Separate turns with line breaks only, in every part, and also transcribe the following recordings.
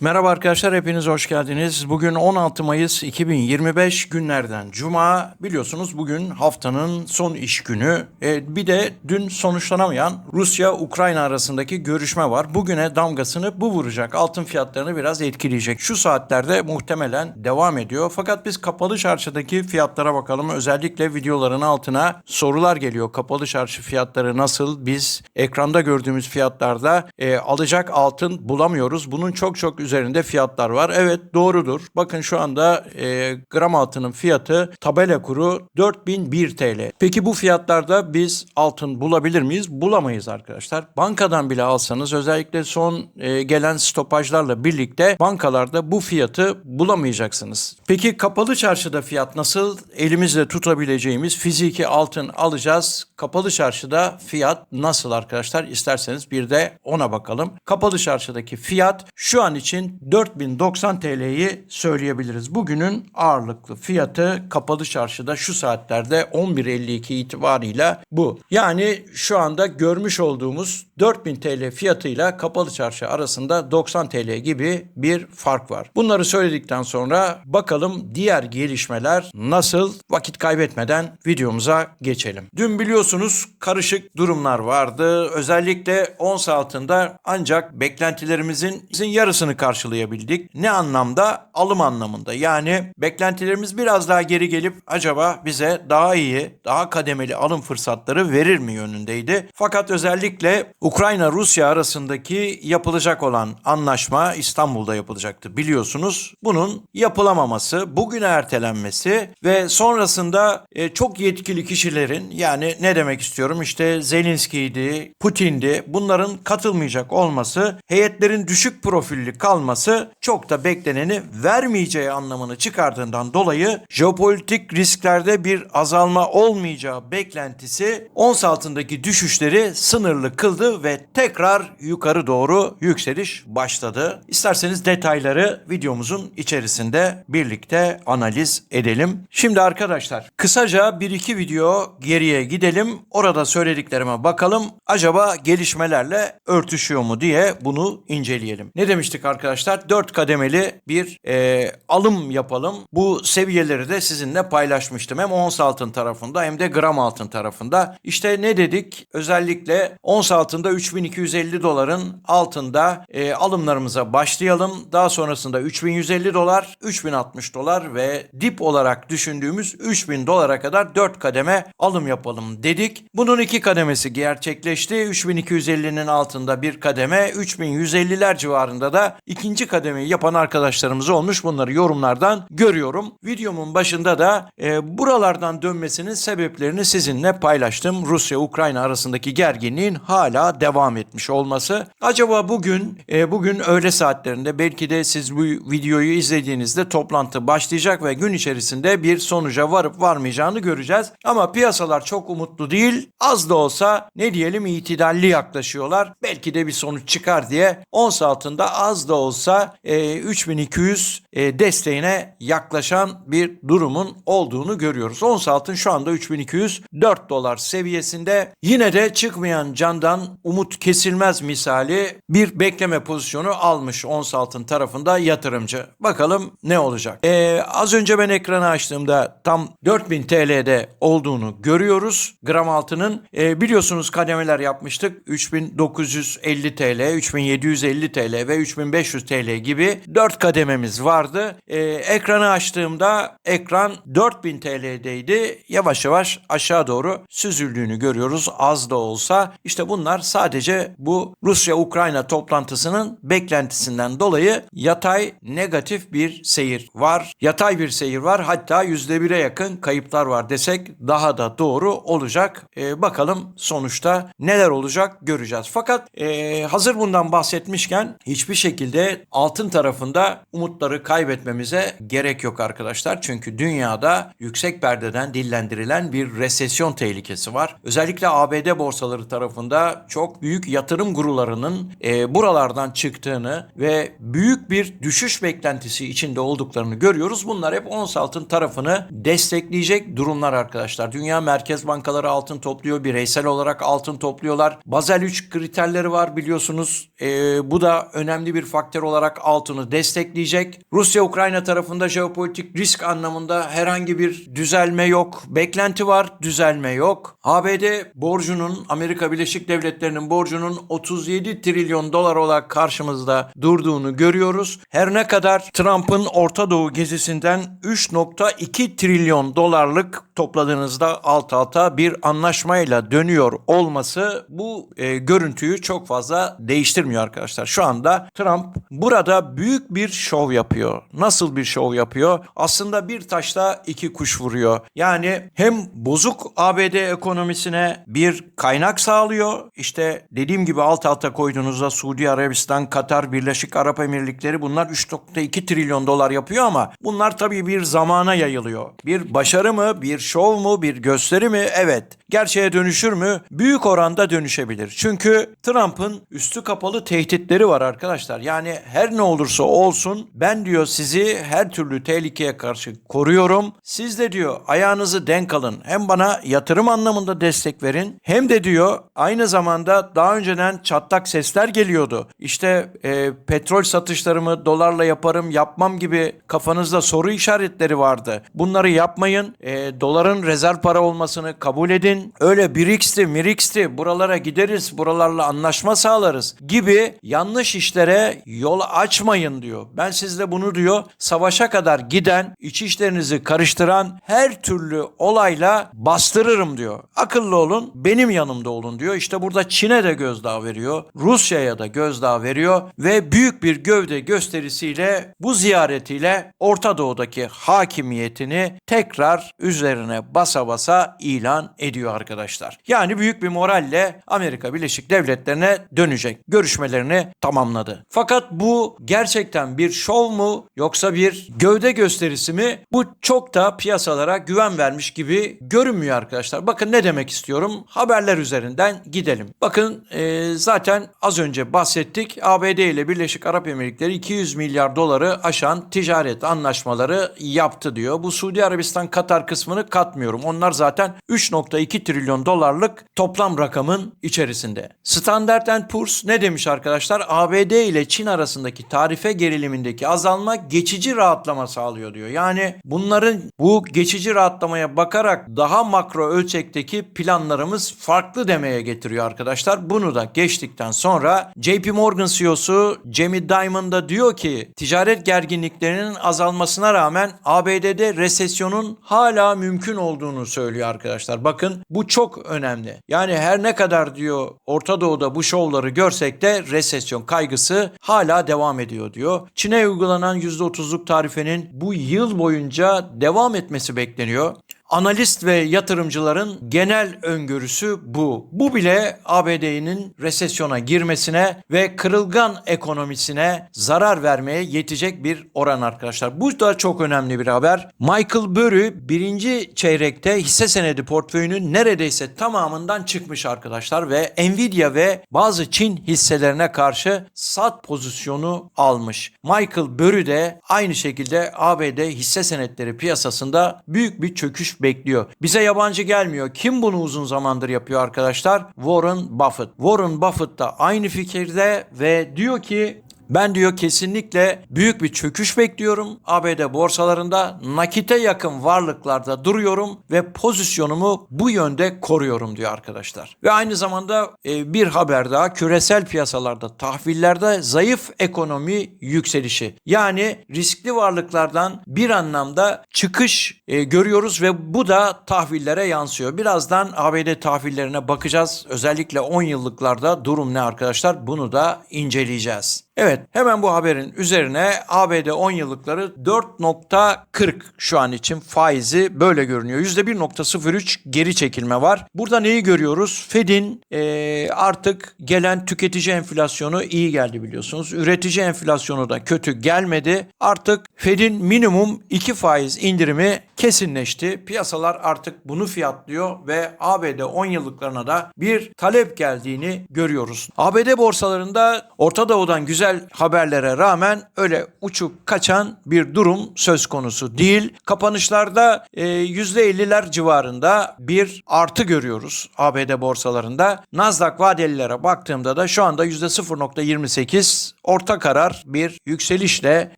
Merhaba arkadaşlar hepiniz hoş geldiniz. Bugün 16 Mayıs 2025 günlerden Cuma. Biliyorsunuz bugün haftanın son iş günü. E, bir de dün sonuçlanamayan Rusya-Ukrayna arasındaki görüşme var. Bugüne damgasını bu vuracak. Altın fiyatlarını biraz etkileyecek. Şu saatlerde muhtemelen devam ediyor. Fakat biz kapalı çarşıdaki fiyatlara bakalım. Özellikle videoların altına sorular geliyor. Kapalı çarşı fiyatları nasıl? Biz ekranda gördüğümüz fiyatlarda e, alacak altın bulamıyoruz. Bunun çok çok üzerinde fiyatlar var. Evet doğrudur. Bakın şu anda e, gram altının fiyatı tabela kuru 4001 TL. Peki bu fiyatlarda biz altın bulabilir miyiz? Bulamayız arkadaşlar. Bankadan bile alsanız özellikle son e, gelen stopajlarla birlikte bankalarda bu fiyatı bulamayacaksınız. Peki kapalı çarşıda fiyat nasıl? Elimizle tutabileceğimiz fiziki altın alacağız. Kapalı çarşıda fiyat nasıl arkadaşlar? İsterseniz bir de ona bakalım. Kapalı çarşıdaki fiyat şu an için 4090 TL'yi söyleyebiliriz. Bugünün ağırlıklı fiyatı kapalı çarşıda şu saatlerde 11.52 itibarıyla bu. Yani şu anda görmüş olduğumuz 4000 TL fiyatıyla kapalı çarşı arasında 90 TL gibi bir fark var. Bunları söyledikten sonra bakalım diğer gelişmeler nasıl vakit kaybetmeden videomuza geçelim. Dün biliyorsunuz karışık durumlar vardı. Özellikle ons altında ancak beklentilerimizin yarısını karşılayabildik. Ne anlamda? Alım anlamında. Yani beklentilerimiz biraz daha geri gelip acaba bize daha iyi, daha kademeli alım fırsatları verir mi yönündeydi. Fakat özellikle Ukrayna-Rusya arasındaki yapılacak olan anlaşma İstanbul'da yapılacaktı biliyorsunuz. Bunun yapılamaması, bugüne ertelenmesi ve sonrasında e, çok yetkili kişilerin yani ne demek istiyorum işte Zelenski'ydi, Putin'di bunların katılmayacak olması, heyetlerin düşük profilli kalması alması çok da bekleneni vermeyeceği anlamını çıkardığından dolayı jeopolitik risklerde bir azalma olmayacağı beklentisi ons altındaki düşüşleri sınırlı kıldı ve tekrar yukarı doğru yükseliş başladı. İsterseniz detayları videomuzun içerisinde birlikte analiz edelim. Şimdi arkadaşlar kısaca bir iki video geriye gidelim. Orada söylediklerime bakalım. Acaba gelişmelerle örtüşüyor mu diye bunu inceleyelim. Ne demiştik arkadaşlar? 4 kademeli bir e, alım yapalım. Bu seviyeleri de sizinle paylaşmıştım. Hem ons altın tarafında hem de gram altın tarafında. İşte ne dedik? Özellikle ons altında 3250 doların altında e, alımlarımıza başlayalım. Daha sonrasında 3150 dolar, 3060 dolar ve dip olarak düşündüğümüz 3000 dolara kadar 4 kademe alım yapalım dedik. Bunun iki kademesi gerçekleşti. 3250'nin altında bir kademe, 3150'ler civarında da ikinci kademeyi yapan arkadaşlarımız olmuş. Bunları yorumlardan görüyorum. Videomun başında da e, buralardan dönmesinin sebeplerini sizinle paylaştım. Rusya-Ukrayna arasındaki gerginliğin hala devam etmiş olması. Acaba bugün e, bugün öğle saatlerinde belki de siz bu videoyu izlediğinizde toplantı başlayacak ve gün içerisinde bir sonuca varıp varmayacağını göreceğiz. Ama piyasalar çok umutlu değil. Az da olsa ne diyelim itidalli yaklaşıyorlar. Belki de bir sonuç çıkar diye ons altında az da olsa 3200 e, desteğine yaklaşan bir durumun olduğunu görüyoruz. Ons altın şu anda 3204 dolar seviyesinde. Yine de çıkmayan candan umut kesilmez misali bir bekleme pozisyonu almış ons altın tarafında yatırımcı. Bakalım ne olacak? E, az önce ben ekranı açtığımda tam 4000 TL'de olduğunu görüyoruz. Gram altının e, biliyorsunuz kademeler yapmıştık. 3950 TL, 3750 TL ve 3500 TL gibi 4 kadememiz vardı. E, ekranı açtığımda ekran 4000 TL'deydi. Yavaş yavaş aşağı doğru süzüldüğünü görüyoruz az da olsa. İşte bunlar sadece bu Rusya-Ukrayna toplantısının beklentisinden dolayı yatay negatif bir seyir var. Yatay bir seyir var. Hatta %1'e yakın kayıplar var desek daha da doğru olacak. E, bakalım sonuçta neler olacak göreceğiz. Fakat e, hazır bundan bahsetmişken hiçbir şekilde altın tarafında umutları kaybetmemize gerek yok arkadaşlar. Çünkü dünyada yüksek perdeden dillendirilen bir resesyon tehlikesi var. Özellikle ABD borsaları tarafında çok büyük yatırım gurularının e, buralardan çıktığını ve büyük bir düşüş beklentisi içinde olduklarını görüyoruz. Bunlar hep ons altın tarafını destekleyecek durumlar arkadaşlar. Dünya merkez bankaları altın topluyor, bireysel olarak altın topluyorlar. Basel 3 kriterleri var biliyorsunuz. E, bu da önemli bir faktör olarak altın altını destekleyecek. Rusya-Ukrayna tarafında jeopolitik risk anlamında herhangi bir düzelme yok. Beklenti var, düzelme yok. ABD borcunun, Amerika Birleşik Devletleri'nin borcunun 37 trilyon dolar olarak karşımızda durduğunu görüyoruz. Her ne kadar Trump'ın Orta Doğu gezisinden 3.2 trilyon dolarlık topladığınızda alt alta bir anlaşmayla dönüyor olması bu e, görüntüyü çok fazla değiştirmiyor arkadaşlar. Şu anda Trump burada büyük bir şov yapıyor. Nasıl bir şov yapıyor? Aslında bir taşla iki kuş vuruyor. Yani hem bozuk ABD ekonomisine bir kaynak sağlıyor. İşte dediğim gibi alt alta koyduğunuzda Suudi Arabistan, Katar, Birleşik Arap Emirlikleri bunlar 3.2 trilyon dolar yapıyor ama bunlar tabii bir zamana yayılıyor. Bir başarı mı, bir şov mu, bir gösteri mi? Evet. Gerçeğe dönüşür mü? Büyük oranda dönüşebilir. Çünkü Trump'ın üstü kapalı tehditleri var arkadaşlar. Yani her ne olursa olsun ben diyor sizi her türlü tehlikeye karşı koruyorum. Siz de diyor ayağınızı denk alın. Hem bana yatırım anlamında destek verin hem de diyor aynı zamanda daha önceden çatlak sesler geliyordu. İşte e, petrol satışlarımı dolarla yaparım yapmam gibi kafanızda soru işaretleri vardı. Bunları yapmayın. E, doların rezerv para olmasını kabul edin. Öyle BRICS'ti, MIRICS'ti buralara gideriz, buralarla anlaşma sağlarız gibi yanlış işlere yol açmayın diyor. Ben sizle bunu diyor savaşa kadar giden, iç işlerinizi karıştıran her türlü olayla bastırırım diyor. Akıllı olun, benim yanımda olun diyor. İşte burada Çin'e de gözdağı veriyor, Rusya'ya da gözdağı veriyor ve büyük bir gövde gösterisiyle bu ziyaretiyle Orta Doğu'daki hakimiyetini tekrar üzerine basa basa ilan ediyor arkadaşlar. Yani büyük bir moralle Amerika Birleşik Devletleri'ne dönecek. Görüşmelerini tamamladı. Fakat bu gerçekten bir şov mu yoksa bir gövde gösterisi mi? Bu çok da piyasalara güven vermiş gibi görünmüyor arkadaşlar. Bakın ne demek istiyorum? Haberler üzerinden gidelim. Bakın e, zaten az önce bahsettik. ABD ile Birleşik Arap Emirlikleri 200 milyar doları aşan ticaret anlaşmaları yaptı diyor. Bu Suudi Arabistan Katar kısmını katmıyorum. Onlar zaten 3.2 trilyon dolarlık toplam rakamın içerisinde. Standard Poor's ne demiş arkadaşlar? ABD ile Çin arasındaki tarife gerilimindeki azalma geçici rahatlama sağlıyor diyor. Yani bunların bu geçici rahatlamaya bakarak daha makro ölçekteki planlarımız farklı demeye getiriyor arkadaşlar. Bunu da geçtikten sonra JP Morgan CEO'su Jamie Dimon da diyor ki ticaret gerginliklerinin azalmasına rağmen ABD'de resesyonun hala mümkün olduğunu söylüyor arkadaşlar. Bakın bu çok önemli. Yani her ne kadar diyor Orta Doğu'da bu şovları görsek de resesyon kaygısı hala devam ediyor diyor. Çin'e uygulanan %30'luk tarifenin bu yıl boyunca devam etmesi bekleniyor. Analist ve yatırımcıların genel öngörüsü bu. Bu bile ABD'nin resesyona girmesine ve kırılgan ekonomisine zarar vermeye yetecek bir oran arkadaşlar. Bu da çok önemli bir haber. Michael Burry birinci çeyrekte hisse senedi portföyünün neredeyse tamamından çıkmış arkadaşlar ve Nvidia ve bazı Çin hisselerine karşı sat pozisyonu almış. Michael Burry de aynı şekilde ABD hisse senetleri piyasasında büyük bir çöküş bekliyor. Bize yabancı gelmiyor. Kim bunu uzun zamandır yapıyor arkadaşlar? Warren Buffett. Warren Buffett da aynı fikirde ve diyor ki ben diyor kesinlikle büyük bir çöküş bekliyorum. ABD borsalarında nakite yakın varlıklarda duruyorum ve pozisyonumu bu yönde koruyorum diyor arkadaşlar. Ve aynı zamanda e, bir haber daha küresel piyasalarda tahvillerde zayıf ekonomi yükselişi. Yani riskli varlıklardan bir anlamda çıkış e, görüyoruz ve bu da tahvillere yansıyor. Birazdan ABD tahvillerine bakacağız. Özellikle 10 yıllıklarda durum ne arkadaşlar? Bunu da inceleyeceğiz. Evet hemen bu haberin üzerine ABD 10 yıllıkları 4.40 şu an için faizi böyle görünüyor. %1.03 geri çekilme var. Burada neyi görüyoruz? Fed'in e, artık gelen tüketici enflasyonu iyi geldi biliyorsunuz. Üretici enflasyonu da kötü gelmedi. Artık Fed'in minimum 2 faiz indirimi kesinleşti. Piyasalar artık bunu fiyatlıyor ve ABD 10 yıllıklarına da bir talep geldiğini görüyoruz. ABD borsalarında Orta Doğu'dan güzel haberlere rağmen öyle uçup kaçan bir durum söz konusu değil. Kapanışlarda e, %50'ler civarında bir artı görüyoruz ABD borsalarında. Nasdaq vadelilere baktığımda da şu anda %0.28 orta karar bir yükselişle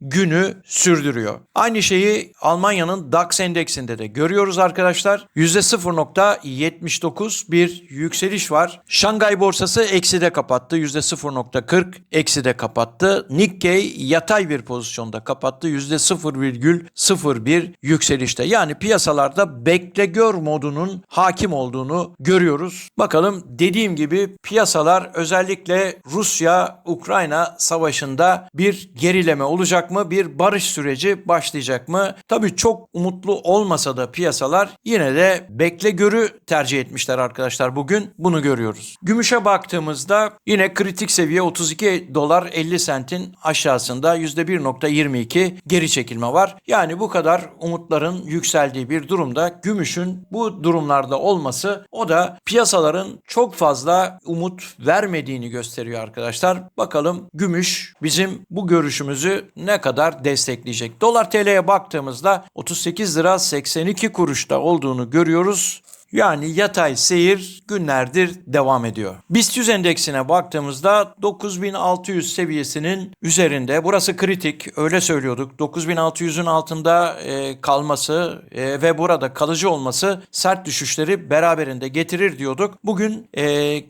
günü sürdürüyor. Aynı şeyi Almanya'nın DAX endeksinde de görüyoruz arkadaşlar. %0.79 bir yükseliş var. Şangay borsası ekside kapattı. %0.40 ekside kapattı. Nikkei yatay bir pozisyonda kapattı. %0,01 yükselişte. Yani piyasalarda bekle gör modunun hakim olduğunu görüyoruz. Bakalım dediğim gibi piyasalar özellikle Rusya-Ukrayna savaşında bir gerileme olacak mı? Bir barış süreci başlayacak mı? Tabii çok umutlu olmasa da piyasalar yine de bekle görü tercih etmişler arkadaşlar bugün. Bunu görüyoruz. Gümüşe baktığımızda yine kritik seviye 32 dolar 50 sentin aşağısında %1.22 geri çekilme var. Yani bu kadar umutların yükseldiği bir durumda gümüşün bu durumlarda olması o da piyasaların çok fazla umut vermediğini gösteriyor arkadaşlar. Bakalım gümüş bizim bu görüşümüzü ne kadar destekleyecek. Dolar TL'ye baktığımızda 38 lira 82 kuruşta olduğunu görüyoruz. Yani yatay seyir günlerdir devam ediyor. BIST 100 endeksine baktığımızda 9600 seviyesinin üzerinde. Burası kritik öyle söylüyorduk. 9600'ün altında e, kalması e, ve burada kalıcı olması sert düşüşleri beraberinde getirir diyorduk. Bugün e,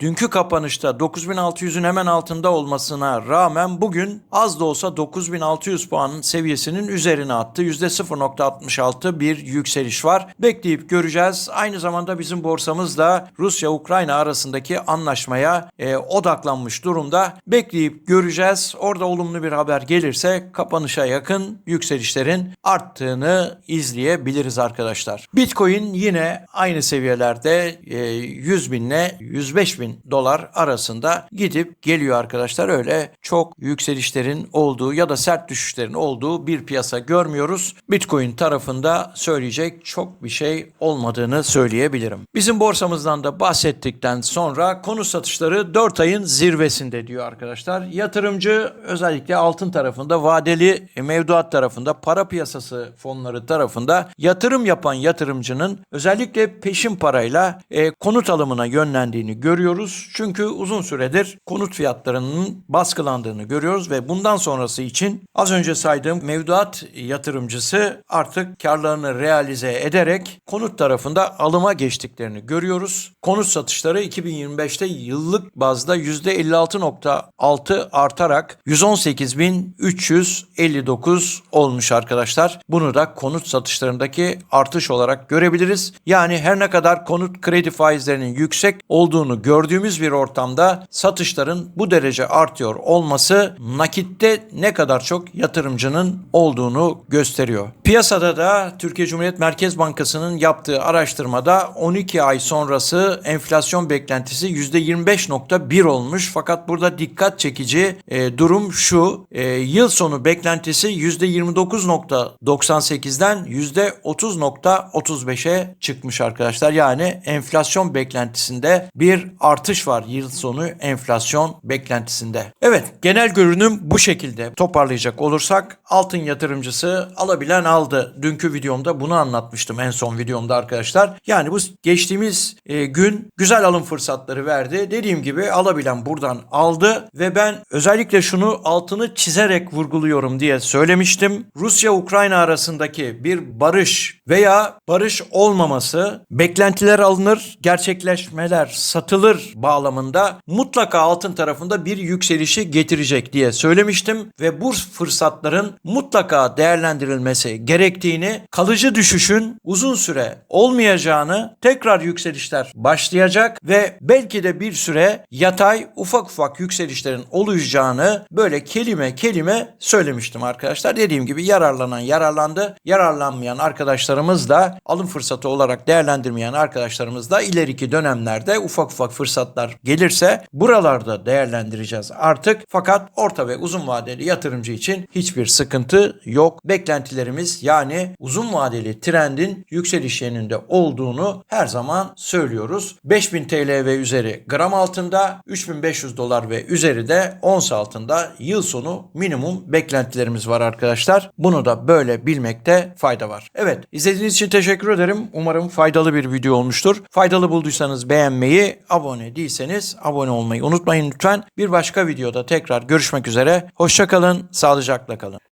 dünkü kapanışta 9600'ün hemen altında olmasına rağmen bugün az da olsa 9600 puanın seviyesinin üzerine attı. %0.66 bir yükseliş var. Bekleyip göreceğiz. Aynı zamanda bizim borsamız da Rusya-Ukrayna arasındaki anlaşmaya e, odaklanmış durumda. Bekleyip göreceğiz. Orada olumlu bir haber gelirse kapanışa yakın yükselişlerin arttığını izleyebiliriz arkadaşlar. Bitcoin yine aynı seviyelerde e, 100 binle 105 bin dolar arasında gidip geliyor arkadaşlar. Öyle çok yükselişlerin olduğu ya da sert düşüşlerin olduğu bir piyasa görmüyoruz. Bitcoin tarafında söyleyecek çok bir şey olmadığını söyleyebilirim. Bizim borsamızdan da bahsettikten sonra konu satışları 4 ayın zirvesinde diyor arkadaşlar. Yatırımcı özellikle altın tarafında, vadeli mevduat tarafında, para piyasası fonları tarafında yatırım yapan yatırımcının özellikle peşin parayla e, konut alımına yönlendiğini görüyoruz. Çünkü uzun süredir konut fiyatlarının baskılandığını görüyoruz ve bundan sonrası için az önce saydığım mevduat yatırımcısı artık karlarını realize ederek konut tarafında alıma geçtiklerini görüyoruz. Konut satışları 2025'te yıllık bazda %56.6 artarak 118.359 olmuş arkadaşlar. Bunu da konut satışlarındaki artış olarak görebiliriz. Yani her ne kadar konut kredi faizlerinin yüksek olduğunu gördüğümüz bir ortamda satışların bu derece artıyor olması nakitte ne kadar çok yatırımcının olduğunu gösteriyor. Piyasada da Türkiye Cumhuriyet Merkez Bankası'nın yaptığı araştırmada 12 ay sonrası enflasyon beklentisi %25.1 olmuş. Fakat burada dikkat çekici e, durum şu. E, yıl sonu beklentisi %29.98'den %30.35'e çıkmış arkadaşlar. Yani enflasyon beklentisinde bir artış var yıl sonu enflasyon beklentisinde. Evet genel görünüm bu şekilde. Toparlayacak olursak altın yatırımcısı alabilen aldı. Dünkü videomda bunu anlatmıştım en son videomda arkadaşlar. Yani bu geçtiğimiz e, gün güzel alım fırsatları verdi. Dediğim gibi alabilen buradan aldı ve ben özellikle şunu altını çizerek vurguluyorum diye söylemiştim. Rusya-Ukrayna arasındaki bir barış veya barış olmaması beklentiler alınır, gerçekleşmeler satılır bağlamında mutlaka altın tarafında bir yükselişi getirecek diye söylemiştim ve bu fırsatların mutlaka değerlendirilmesi gerektiğini, kalıcı düşüşün uzun süre olmayacağını, tekrar yükselişler başlayacak ve belki de bir süre yatay ufak ufak yükselişlerin olacağını böyle kelime kelime söylemiştim arkadaşlar. Dediğim gibi yararlanan yararlandı. Yararlanmayan arkadaşlarımız da alım fırsatı olarak değerlendirmeyen arkadaşlarımız da ileriki dönemlerde ufak ufak fırsatlar gelirse buralarda değerlendireceğiz artık. Fakat orta ve uzun vadeli yatırımcı için hiçbir sıkıntı yok. Beklentilerimiz yani uzun vadeli trendin yükseliş yönünde olduğunu her zaman söylüyoruz. 5000 TL ve üzeri gram altında, 3500 dolar ve üzeri de ons altında yıl sonu minimum beklentilerimiz var arkadaşlar. Bunu da böyle bilmekte fayda var. Evet, izlediğiniz için teşekkür ederim. Umarım faydalı bir video olmuştur. Faydalı bulduysanız beğenmeyi, abone değilseniz abone olmayı unutmayın lütfen. Bir başka videoda tekrar görüşmek üzere. Hoşçakalın, sağlıcakla kalın.